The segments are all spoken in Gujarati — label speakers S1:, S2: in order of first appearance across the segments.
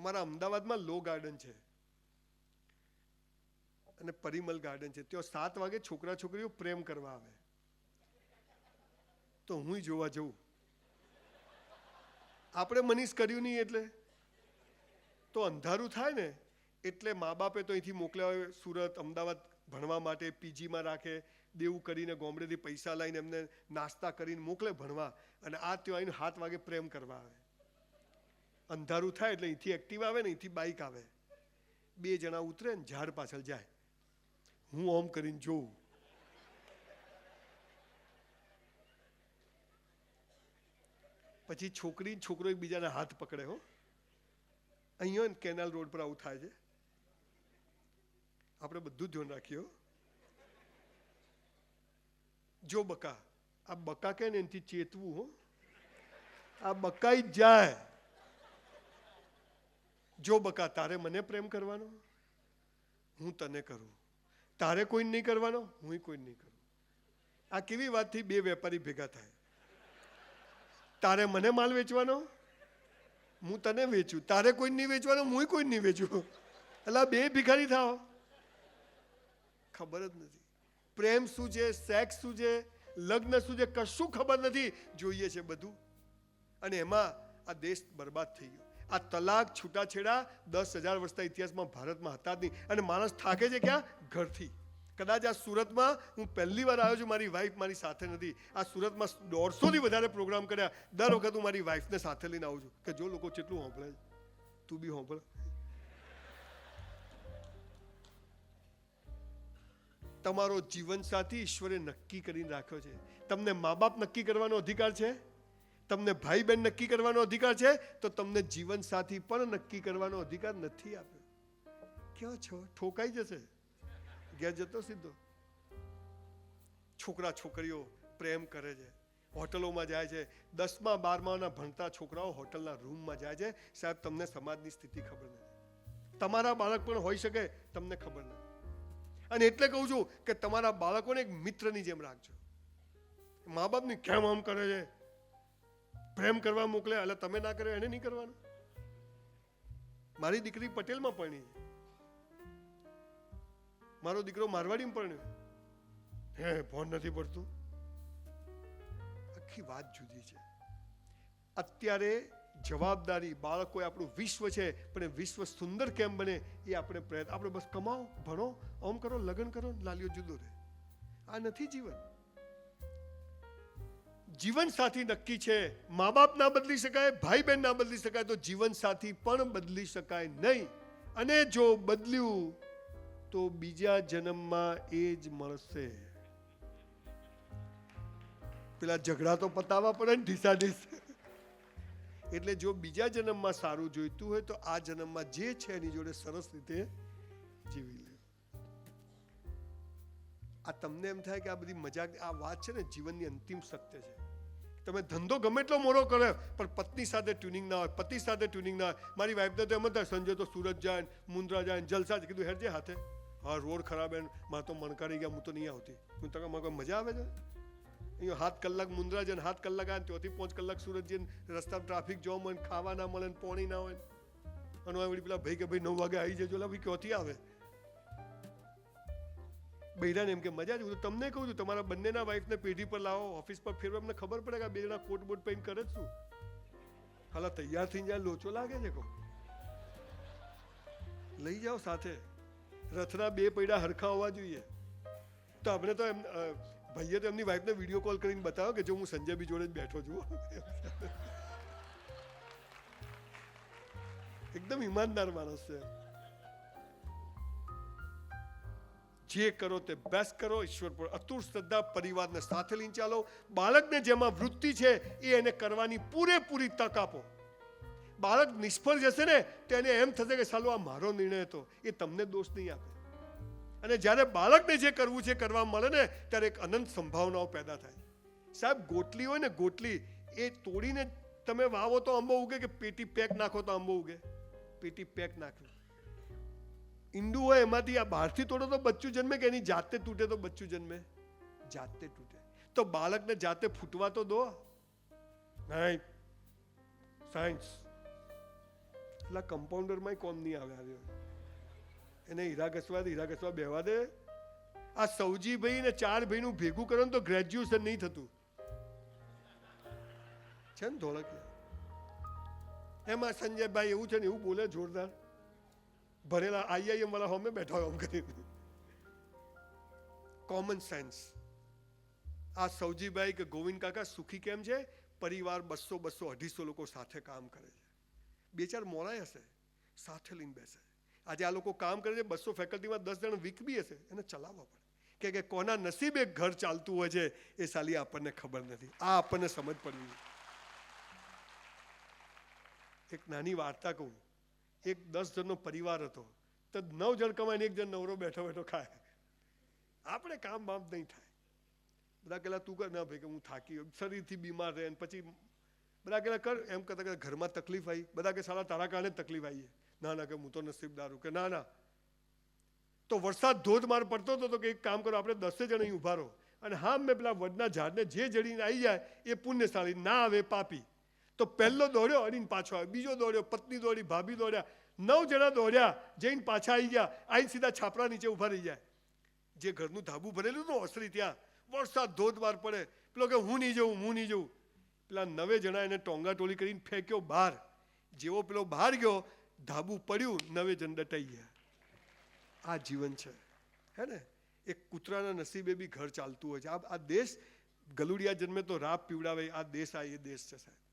S1: અમારા અમદાવાદમાં લો ગાર્ડન છે. અને પરિમલ ગાર્ડન છે. ત્યાં સાત વાગે છોકરા છોકરીઓ પ્રેમ કરવા આવે. તો હું જોવા જઉં આપણે મનીષ કર્યું નહીં એટલે? તો અંધારું થાય ને, એટલે મા બાપે તો અહીંથી મોકલ્યા હોય સુરત, અમદાવાદ ભણવા માટે, પીજીમાં રાખે, દેવું કરીને ગોમડેથી પૈસા લઈને એમને નાસ્તા કરીને મોકલે ભણવા. અને આ ત્યાં આવીને હાથ વાગે પ્રેમ કરવા આવે. અંધારું થાય એટલે અહીંથી એક્ટિવ આવે ને અહીંથી બાઇક આવે. બે જણા ઉતરે ને ઝાડ પાછળ જાય. હું ઓમ કરીને જોઉં. પછી છોકરી છોકરો એકબીજાના હાથ પકડે હો. અહીંયા કેનાલ રોડ પર આવું થાય છે. આપણે બધું ધ્યાન રાખીએ જો બકા, આ બકા કે ને એનાથી ચેતવું હો. આ બકાઈ જાય. જો બકા, તારે મને પ્રેમ કરવાનો? હું તને કરું. તારે કોઈ નહીં કરવાનો? હું કોઈ નહીં કરું. આ કેવી વાતથી બે વેપારી ભેગા થાય? તારે મને માલ વેચવાનો? હું તને વેચું. તારે કોઈ નહીં વેચવાનો? હું કોઈ નહીં વેચું. એટલે બે ભિખારી થાવ ખબર જ નથી. પ્રેમ શું છે? સેક્સ શું છે? લગ્ન શું છે? કશું ખબર નથી. જોઈએ છે બધું. અને એમાં આ દેશ બરબાદ થઈ ગયો. આ તલાક છૂટાછેડા દસ હજાર વર્ષના ઇતિહાસમાં ભારતમાં હતા જ નહીં. અને માણસ થાકે છે ક્યાં? ઘરથી. કદાચ આ સુરતમાં હું પહેલી વાર આવ્યો છું, મારી વાઈફ મારી સાથે નથી. આ સુરતમાં દોઢસોથી વધારે પ્રોગ્રામ કર્યા. દર વખત હું મારી વાઈફને સાથે લઈને આવું છું કે જો લોકો કેટલું હોંભળે તું બી હોંભળ તમારો જીવનસાથી ઈશ્વરે નક્કી કરીને રાખ્યો છે. તમને મા બાપ નક્કી કરવાનો અધિકાર છે? તમને ભાઈ બહેન નક્કી કરવાનો અધિકાર છે, તો તમને જીવનસાથી પણ નક્કી કરવાનો અધિકાર નથી આપ્યો. ક્યાં છો? ઠોકાઈ જશે. ઘેર જતો સીધો. છોકરા છોકરીઓ પ્રેમ કરે છે. હોટલોમાં જાય છે. દસમા, બારમાના ભણતા છોકરાઓ હોટલના રૂમમાં જાય છે. સાહેબ, તમને સમાજની સ્થિતિ ખબર નથી. તમારા બાળક પણ હોઈ શકે, તમને ખબર નથી. અને એટલે કહું છું કે તમારા બાળકોને એક મિત્રની જેમ રાખજો. મા બાપની કેમ આમ કરે છે? પ્રેમ કરવા મોકલે એટલે તમે ના કર્યો એને નહીં કરવાનું. મારી દીકરી પટેલમાં પરણી. મારો દીકરો મારવાડીમાં પરણ્યો. હે ફોન નથી પડતું. આખી વાત જુદી છે. અત્યારે જવાબદારી બાળકો આપણું વિશ્વ છે, પણ એ વિશ્વ સુંદર કેમ બને એ આપણે પ્રયત્ન આપણે બસ કમાઓ, ભણો ઓમ કરો, લગ્ન કરો, લાલીઓ જુદો રહે. આ નથી જીવન. જીવન સાથી નક્કી છે. મા બાપ ના બદલી શકાય, ભાઈ બહેન ના બદલી શકાય તો જીવન સાથી પણ બદલી શકાય નહીં. અને જો બદલ્યું તો બીજા જન્મમાં એ જ મળશે. પેલા ઝઘડા તો પતાવવા પડે ને ઢીસાઢીસ એટલે જો બીજા જન્મમાં સારું જોઈતું હોય તો આ જન્મમાં જે છે એની જોડે સરસ રીતે જીવી આ તમને એમ થાય કે આ બધી મજાક, આ વાત છે ને જીવનની અંતિમ સત્ય છે. તમે ધંધો ગમે એટલો મોડો કરે, પણ પત્ની સાથે ટ્યુનિંગ ના હોય, પતિ સાથે ટ્યુનિંગ ના હોય. મારી વાઈફને તો એમ જ થાય, સંજય તો સુરત જાય મુંદ્રા જાય, જલસા જ કીધું હેરજે હાથે. હા, રોડ ખરાબ ને મારે તો મણકારી ગયા, હું તો નહીં આવતી. હું તમે મને મજા આવે છે? અહીંયા હાથ કલાક મુંદ્રા જઈને હાથ કલાક આવે ત્યાંથી પાંચ કલાક સુરત જઈને રસ્તા ટ્રાફિક જોવા મળે ખાવા ના મળે પોણી ના હોય અને પેલા ભાઈ કે, ભાઈ નવ વાગે આવી જજો એટલે ભાઈ ક્યાંથી આવે? બૈરાને એમ કે, મજા જ હું તમને કહું છું, તમારા બંનેના વાઈફને પેઢી પર લાવો ઓફિસ પર ફેરવો, એમને ખબર પડે કે બે જણા કોટ બોટ પહેરીને કરે જ હાલા, તૈયાર થઈને જાય લોચો લાગે છે કહું લઈ જાઓ સાથે, રથના બે પૈડા હરખા હોવા જોઈએ. તો આપણે તો એમ ભાઈએ તો એમની વાઈફને વીડિયો કોલ કરીને બતાવ્યો કે, જો હું સંજય બી જોડે જ બેઠો છું. એકદમ ઈમાનદાર માણસ છે. જે કરો તે બેસ્ટ કરો. ઈશ્વર પર અતુર શ્રદ્ધા પરિવારને સાથે લઈને ચાલો. બાળકને જેમાં વૃત્તિ છે, એ એને કરવાની પૂરેપૂરી તક આપો. બાળક નિષ્ફળ જશે ને, તો એને એમ થશે કે સાલો આ મારો નિર્ણય હતો. એ તમને દોષ નહીં આપે. અને જ્યારે બાળકને જે કરવું છે, કરવા મળે ને, ત્યારે એક અનંત સંભાવનાઓ પેદા થાય. સાહેબ, ગોટલી હોય ને, ગોટલી, એ તોડીને તમે વાવો તો આંબો ઉગે કે પેટી પેક નાખો તો આંબો ઉગે? પેટી પેક નાખ્યું ઈંડું હોય એમાંથી આ બહારથી તોડો તો બચ્ચું જન્મે કે એની જાતે તૂટે તો બચ્ચું જન્મે? જાતે તૂટે. તો બાળકને જાતે ફૂટવા તો દો. નહીં સાયન્સ એટલા કમ્પાઉન્ડરમાં કોમ નહીં આવે આવ્યો એને હીરા ઘસવા દે, હીરા ઘસવા બેવા દે. આ સૌજીભાઈ ને ચાર ભાઈનું ભેગું કરો ને તો ગ્રેજ્યુએશન નહીં થતું. છે ને ધોળકિયા? એમાં સંજયભાઈ એવું છે ને એવું બોલે જોરદાર. ભરેલા આઈઆઈએમ વાળા હોમે બેઠા હોય આમ કરીને. કોમન સેન્સ આ સૌજીભાઈ કે ગોવિંદ કાકા સુખી કેમ છે? પરિવાર બસો બસો અઢીસો લોકો સાથે કામ કરે છે. બે ચાર મોરાય હશે, સાથે લઈને બેસે. આજે આ લોકો કામ કરે છે, બસો ફેકલ્ટીમાં દસ જણ વીક બી હશે, એને ચલાવવા પડે. કે કે કોના નસીબે ઘર ચાલતું હોય છે, એ સાલી આપણને ખબર નથી. આ આપણને સમજ પડવી એક નાની વાર્તા કહું. એક દસ જણનો પરિવાર હતો. તો નવ જણ કમાઈને એક જણ નવરો બેઠો બેઠો ખાય. આપણે કામ બામ નહીં થાય. બધા કહેલા, તું કર. ના ભાઈ, કે હું થાકી શરીરથી બીમાર રહે પછી બધા કહેલા, કર. એમ કરતા કે ઘરમાં તકલીફ આવી. બધા કે, સાલા, તારા કારણે તકલીફ આવી ના ના, કે હું તો નસીબદાર કે, ના ના. તો વરસાદ ધોધમાર પડતો હતો, તો કે એક કામ કરો, આપણે દસે જણ અહીં ઊભા રહો. અને હા, મેં પેલા વડના ઝાડને જે જડીને આવી જાય, એ પુણ્યશાળી, ના આવે, પાપી. તો પહેલો દોડ્યો અડીને પાછો આવ્યો. બીજો દોડ્યો, પત્ની દોડી, ભાભી દોડ્યા. નવ જણા દોડ્યા, જઈને પાછા આવી ગયા. આઈને સીધા છાપરા નીચે ઊભા રહી જાય. જે ઘરનું ધાબું ભરેલું હતું ઓસરી ત્યાં, વરસાદ ધોધમાર પડે. પેલો કે, હું નહીં જઉં હું નહીં જઉં પેલા નવે જણા એને ટોંગા ટોળી કરીને ફેંક્યો બહાર. જેવો પેલો બહાર ગયો, ધાબુ પડ્યું, નવે જણ દટાઈ ગયા. આ જીવન છે. હે ને? એક કૂતરાના નસીબે બી ઘર ચાલતું હોય છે. આ આ દેશ ગલુડિયા જન્મે તો રાપ પીવડાવે, આ દેશ આ એ દેશ છે સાહેબ.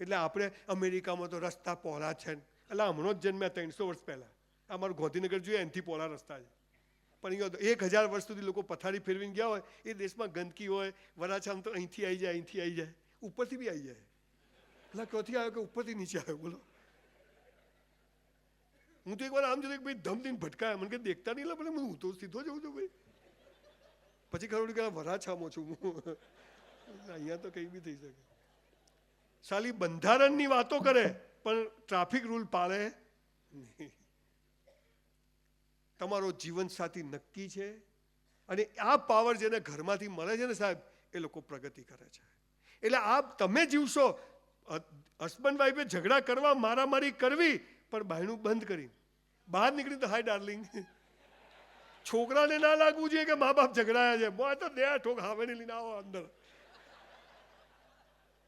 S1: એટલે આપણે અમેરિકામાં તો રસ્તા પહોળા છે. એટલે હમણાં જ જન્મ્યા ત્રણસો વર્ષ પહેલાં. અમારું ગાંધીનગર જોઈએ, એનાથી પહોળા રસ્તા છે. પણ એક હજાર વર્ષ સુધી લોકો પથારી ફેરવીને ગયા હોય, એ દેશમાં ગંદકી હોય, વરાછામ તો અહીંથી આવી જાય, અહીંથી આવી જાય. ઉપરથી બી આવી જાય. એટલે ક્યાંથી આવ્યો કે ઉપરથી નીચે આવ્યો? બોલો. હું તો એકવાર આમ કે ભાઈ ધમ દઈને ભટકાયા. મને કે દેખતા નહીં એટલે મને હું તો સીધો જઉં છું ભાઈ. પછી ખબર કે વરાછામાં છું હું. અહીંયા તો કંઈ બી થઈ શકે. સાલી બંધારણની વાતો કરે, પણ ટ્રાફિક રૂલ પાળે નહીં. તમારો જીવનસાથી નક્કી છે અને આ પાવર જેને ઘરમાંથી મળે છે ને સાહેબ, એ લોકો પ્રગતિ કરે છે. એટલે આ તમે જીવશો. હસબન્ડ વાઈફે ઝઘડા કરવા મારામારી કરવી, પણ બાયણું બંધ કરી બહાર નીકળી તો, હાય ડાર્લિંગ. છોકરાને ના લાગવું જોઈએ કે મા બાપ ઝઘડાયા છે. મોય તો દે ઠોક હાવે લઈને આવો અંદર.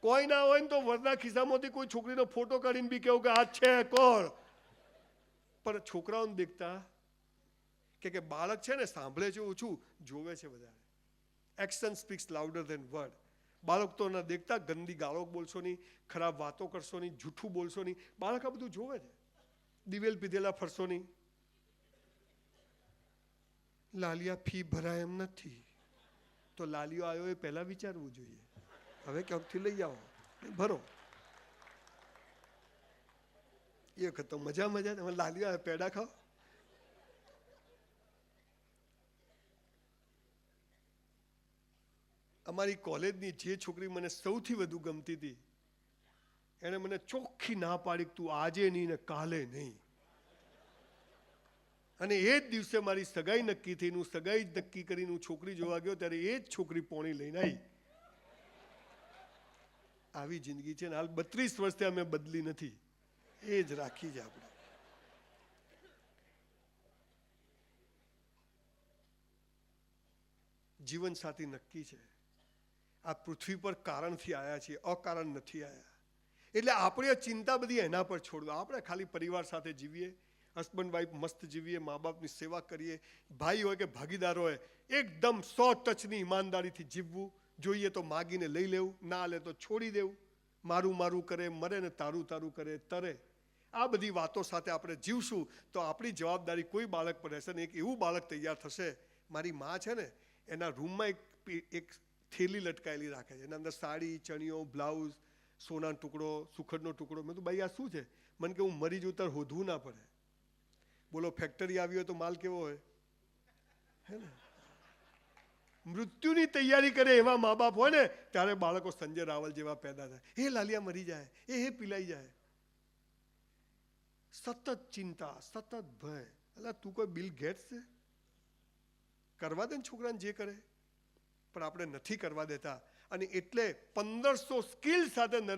S1: કોઈ ના હોય ને તો વરના ખિસ્સામાંથી કોઈ છોકરીનો ફોટો કાઢીને બી કેવું કે આ છે, કોણ? પણ છોકરાઓને દેખતા કે કે બાળક છે ને સાંભળે છે ઓછું, જોવે છે વધારે. Action speaks louder than word બાળક તો ના દેખતા ગંદી ગાળો બોલશો નહીં, ખરાબ વાતો કરશો નહીં, જૂઠું બોલશો નહીં. બાળક આ બધું જોવે છે. દિવેલ પીધેલા ફરશો નહીં. લાલિયા ફી ભરાય એમ નથી. તો લાલિયો આવ્યો એ પહેલાં વિચારવું જોઈએ. હવે ક્યાંકથી લઈ આવો? ભરો. એ વખત તો મજા મજા તમે લાલી આવે, પેડા ખાઓ. અમારી કોલેજની જે છોકરી મને સૌથી વધુ ગમતી હતી, એણે મને ચોખ્ખી ના પાડી તું આજે નહીં ને કાલે નહીં. અને એ જ દિવસે મારી સગાઈ નક્કી થઈ હું સગાઈ જ નક્કી કરીને હું છોકરી જોવા ગયો, ત્યારે એ જ છોકરી પોણી લઈને આવી આવી જિંદગી છે ને હાલ બત્રીસ વર્ષથી અમે બદલી નથી. એ જ રાખી છે આપણે. જીવન સાથી નક્કી છે. આ પૃથ્વી પર કારણથી આવ્યા છીએ, અકારણ નથી આવ્યા એટલે આપણે ચિંતા બધી એના પર છોડવા. આપણે ખાલી પરિવાર સાથે જીવીએ હસબન્ડ વાઈફ મસ્ત જીવીએ મા બાપની સેવા કરીએ. ભાઈ હોય કે ભાગીદાર હોય, એકદમ સો ટચની ઈમાનદારીથી જીવવું. જોઈએ તો માગીને લઈ લેવું, ના લે તો છોડી દેવું. મારું મારું કરે, મરે ને તારું તારું કરે, તરે. આ બધી વાતો સાથે આપણે જીવશું તો આપણી જવાબદારી કોઈ બાળક પર રહેશે ને એક એવું બાળક તૈયાર થશે, મારી મા છે ને, એના રૂમમાં એક એક થેલી લટકાયેલી રાખે છે. એના અંદર સાડી, ચણિયો, બ્લાઉઝ, સોનાનો ટુકડો, સુખડનો ટુકડો. મેં તો ભાઈ, આ શું છે? મને કે, હું મરી જઉં ત્યારે હોધવું ના પડે. બોલો, ફેક્ટરી આવી હોય તો માલ કેવો હોય? હે ને? મૃત્યુની તૈયારી કરે એવા મા બાપ હોય ને, ત્યારે બાળકો સંજય રાવલ જેવા પેદા થાય. એ લાલિયા મરી જાય, એ હે પીલાઈ જાય. સતત ચિંતા, સતત ભય. એટલે તું કોઈ બિલ ગેટ્સ કરવા દે ને છોકરાને જે કરે. પણ આપણે નથી કરવા દેતા. અને એટલે પંદરસો સ્કિલ સાથે નરેન્દ્ર